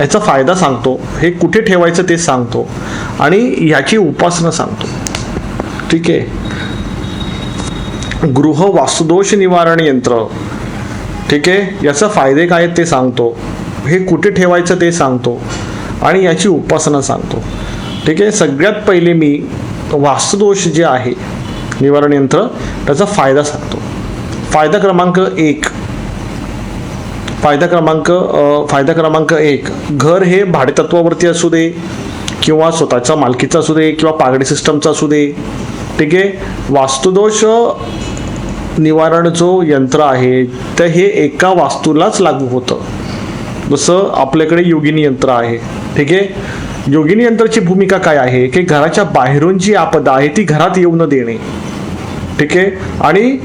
याचा फायदा सांगतो हे कुठे ठेवायचं ते सांगतो आणि ह्याची उपासना सांगतो. ठीक आहे? गृह वास्तुदोष निवारण यंत्र. ठीक आहे? याचा फायदे काय आहेत ते सांगतो. हे कुठे ठेवायचं ते सांगतो आणि याची उपासना सांगतो. ठीक आहे? सगळ्यात पहिले मी वास्तुदोष जे आहे निवारण यंत्र त्याचा फायदा सांगतो. फायदा क्रमांक एक. फायदा क्रमांक फायदा क्रमांक एक घर हे भाडेतत्वावरती असू दे किंवा स्वतःच्या मालकीचा असू दे किंवा पागडी सिस्टमचा असू दे ठीक आहे? वास्तुदोष निवारण जो यंत्र आहे तर हे एका वास्तूलाच लागू होतं. जसं आपल्याकडे योगिनी यंत्र आहे ठीक आहे? योगिनी यंत्राची भूमिका काय आहे? की घराच्या बाहेरून जी आपदा आहे ती घरात येऊ न देणे ठीक आहे? आणि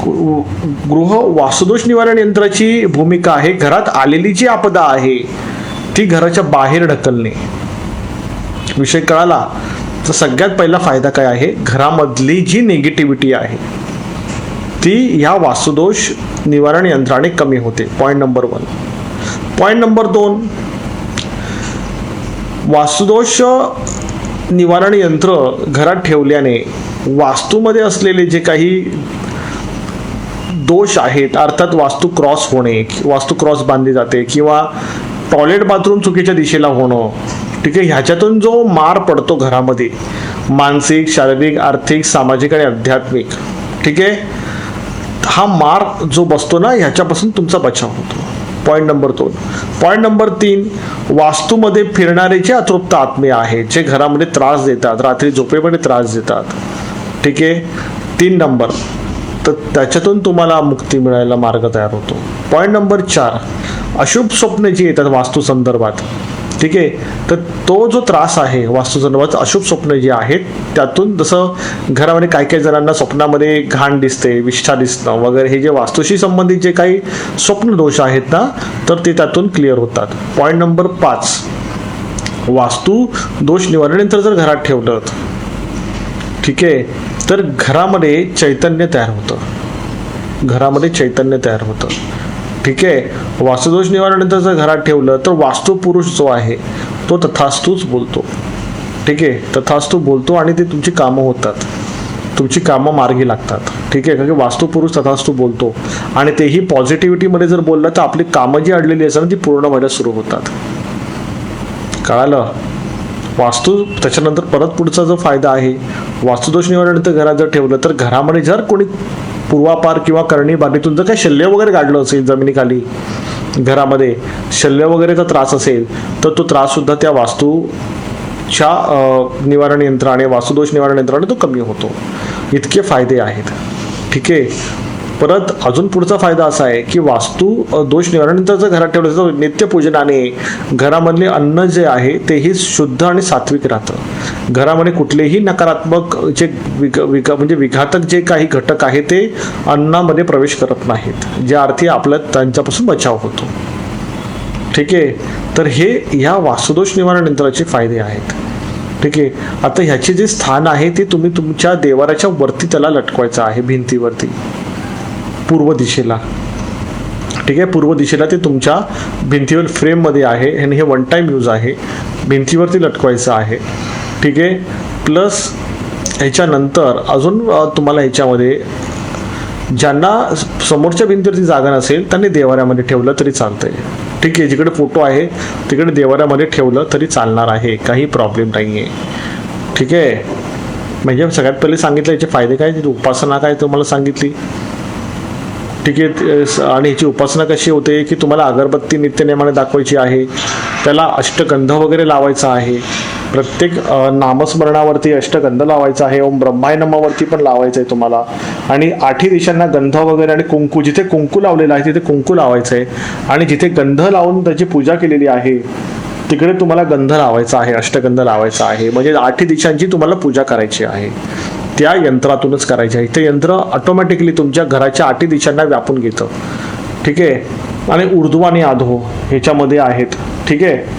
गृह वास्तुदोष निवारण यंत्राची भूमिका आहे. घरात आलेली जी आपदा आहे ती घराच्या बाहेर ढकलणे. विषय कळाला तर सगळ्यात पहिला फायदा काय आहे? घरामधली जी निगेटिव्हिटी आहे ती ह्या वास्तुदोष निवारण यंत्राने कमी होते. Point number one point number दोन. वास्तुदोष निवारण यंत्र घरात ठेवल्याने वास्तूमध्ये असलेले जे काही दोष आहेत अर्थात वास्तू क्रॉस होणे वास्तू क्रॉस बांधली जाते किंवा टॉयलेट बाथरूम चुकीच्या दिशेला होणं ठीक आहे? ह्याच्यातून जो मार पडतो घरामध्ये मानसिक शारीरिक आर्थिक सामाजिक आणि आध्यात्मिक ठीक आहे? हा मार जो बसतो ना ह्याच्यापासून तुमचा बचाव होतो. पॉईंट नंबर दोन. पॉईंट नंबर तीन वास्तूमध्ये फिरणारे जे अतृप्त आत्मे आहेत जे घरामध्ये त्रास देतात रात्री झोपेमध्ये त्रास देतात ठीक आहे? तीन नंबर तर त्याच्यातून तुम्हाला मुक्ती मिळायला मार्ग तयार होतो. पॉईंट नंबर चार. अशुभ स्वप्ने जी येतात वास्तूसंदर्भात ठीक आहे? तर तो जो त्रास आहे वास्तूसंदर्भात अशुभ स्वप्न जे आहेत त्यातून जसं घरामध्ये काही काही जणांना स्वप्नामध्ये घाण दिसते विष्ठा दिसणं वगैरे हे जे वास्तूशी संबंधित जे काही स्वप्न दोष आहेत ना तर ते त्यातून क्लिअर होतात. पॉईंट नंबर पाच. वास्तू दोष निवारण यंत्र जर घरात ठेवलं ठीक आहे? तर घरामध्ये चैतन्य तयार होतं. घरामध्ये चैतन्य तयार होतं. ठीक आहे? वास्तुदोष निवारण जर घरात ठेवलं तर वास्तुपुरुष जो आहे तो तथास्तूच बोलतो. ठीक आहे? तथास्तू बोलतो आणि ते तुमची कामं होतात. तुमची कामं मार्गी लागतात. ठीक आहे? कारण की वास्तुपुरुष तथास्तू बोलतो. आणि तेही पॉझिटिव्हिटीमध्ये जर बोललं तर आपली कामं जी अडलेली असतात ना ती पूर्ण व्हायला सुरू होतात. कळालं? वास्तू त्याच्यानंतर परत पुढचा जो फायदा आहे वास्तुदोष निवारणानंतर तर घरात जर ठेवलं तर घरामध्ये जर कोणी पूर्वापार किंवा करणी बाबीतून जर काही शल्य वगैरे काढलं असेल जमिनीखाली घरामध्ये शल्य वगैरेचा त्रास असेल तर तो त्रास सुद्धा त्या वास्तूच्या निवारण यंत्राने वास्तुदोष निवारण यंत्राने तो कमी होतो. इतके फायदे आहेत. ठीक आहे? परत अजून पुढचा फायदा असा आहे की वास्तू दोष निवारण जर घरात ठेवलं तर नित्यपूजनाने घरामधले अन्न जे आहे तेही शुद्ध आणि सात्विक राहतं. घरामध्ये कुठलेही नकारात्मक जे विघ विघ म्हणजे विघातक जे काही घटक आहे ते अन्नामध्ये प्रवेश करत नाहीत. ज्या अर्थी आपल्या त्यांच्यापासून बचाव होतो. ठीक आहे? तर हे ह्या वास्तुदोष निवारण यंत्राचे फायदे आहेत. ठीक आहे? आता ह्याचे जे स्थान आहे ते तुम्ही तुमच्या देवाराच्या वरती त्याला लटकवायचं आहे भिंतीवरती. पूर्व दिशेला. ठीक आहे? पूर्व दिशेला ते तुमच्या भिंतीवर फ्रेममध्ये आहे आणि हे वन टाईम यूज आहे. भिंतीवरती लटकवायचं आहे. ठीक आहे? प्लस ह्याच्यानंतर अजून तुम्हाला ह्याच्यामध्ये ज्यांना समोरच्या भिंतीवरती जागा नसेल त्यांनी देवाऱ्यामध्ये ठेवलं तरी चालतंय. ठीक आहे? जिकडे फोटो आहे तिकडे देवाऱ्यामध्ये ठेवलं तरी चालणार आहे. काही प्रॉब्लेम नाही आहे ठीक आहे? म्हणजे सगळ्यात पहिले सांगितलं याचे फायदे काय? उपासना काय तुम्हाला सांगितली? ठीक आहे ते- स- आणि ह्याची उपासना कशी होते की तुम्हाला अगरबत्ती नित्यनियमाने दाखवायची आहे त्याला अष्टगंध वगैरे लावायचा आहे प्रत्येक नामस्मरणावरती अष्टगंध लावायचा आहे ओम ब्रह्मायनमावरती पण लावायचं आहे तुम्हाला. आणि आठी दिशांना गंध वगैरे आणि कुंकू जिथे कुंकू लावलेला आहे तिथे कुंकू लावायचं आहे आणि जिथे गंध लावून त्याची पूजा केलेली आहे तिकडे तुम्हाला गंध लावायचा आहे अष्टगंध लावायचा आहे. म्हणजे आठी दिशांची तुम्हाला पूजा करायची आहे. त्या यंत्रातूनच करायच्या. आहे ते यंत्र ऑटोमॅटिकली तुमच्या घराच्या आठी दिशांना व्यापून घेतं. ठीक? आहे आणि उर्दू आणि आधो ह्याच्यामध्ये आहेत. ठीक? आहे